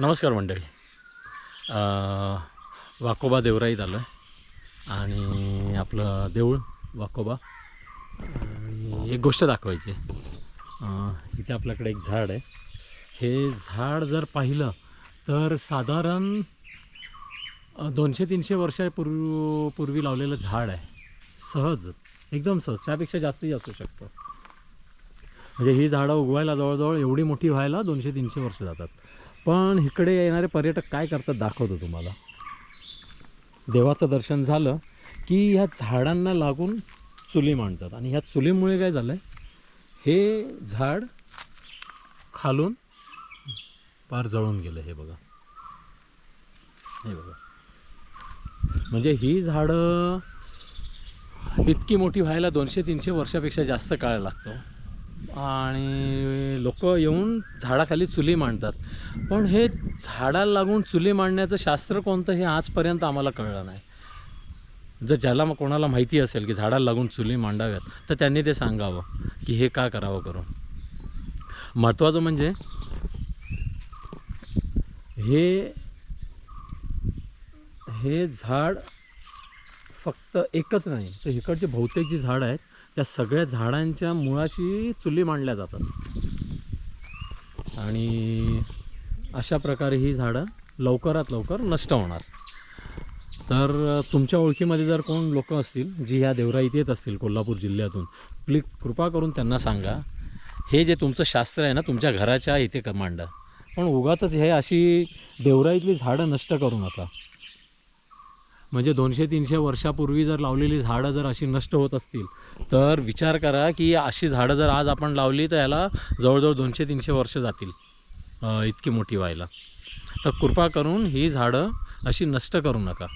नमस्कार मंडळी. वाकोबा देवराईत आलं आहे आणि आपलं देऊळ वाकोबा. आणि एक गोष्ट दाखवायची. आहे. इथे आपल्याकडे एक झाड आहे. हे झाड जर पाहिलं तर साधारण दोनशे तीनशे वर्षापूर्वी पूर्वी लावलेलं झाड आहे. सहज एकदम सहज. त्यापेक्षा जास्तही असू शकतं. म्हणजे ही झाडं उगवायला जवळजवळ एवढी मोठी व्हायला दोनशे तीनशे वर्ष जातात. पण इकडे येणारे पर्यटक काय करतात दाखवतो तुम्हाला. देवाचं दर्शन झालं की ह्या झाडांना लागून चुली मांडतात. आणि ह्या चुलीमुळे काय झालं आहे हे झाड खालून पार जळून गेलं हे बघा. हे बघा. म्हणजे ही झाडं इतकी मोठी व्हायला दोनशे तीनशे वर्षापेक्षा जास्त काळ लागतो. आणि लोक येऊन झाडाखाली चुली मांडतात. पण हे झाडाला लागून चुली मांडण्याचं शास्त्र कोणतं हे आजपर्यंत आम्हाला कळलं नाही. जर ज्याला मग कोणाला माहिती असेल की झाडाला लागून चुली मांडाव्यात तर त्यांनी ते सांगावं की हे का करावं करून. महत्त्वाचं म्हणजे हे हे झाड फक्त एकच नाही तर इकडचे बहुतेक जी झाडं आहेत त्या सगळ्या झाडांच्या मुळाशी चुली मांडल्या जातात. आणि अशा प्रकारे ही झाडं लवकरात लवकर नष्ट होणार. तर तुमच्या ओळखीमध्ये जर कोण लोक असतील जी ह्या देवराईत येत असतील कोल्हापूर जिल्ह्यातून प्लीज कृपा करून त्यांना सांगा. हे जे तुमचं शास्त्र आहे ना तुमच्या घराच्या इथे क- मांडा पण उगाच हे अशी देवराईतली झाडं नष्ट करू नका. म्हणजे दोनशे तीनशे वर्षापूर्वी जर लावलेली झाडं जर अशी नष्ट होत असतील तर विचार करा की अशी झाडं जर आज आपण लावली तर याला जवळजवळ दोनशे तीनशे वर्ष जातील इतकी मोठी व्हायला. तर कृपा करून ही झाडं अशी नष्ट करू नका.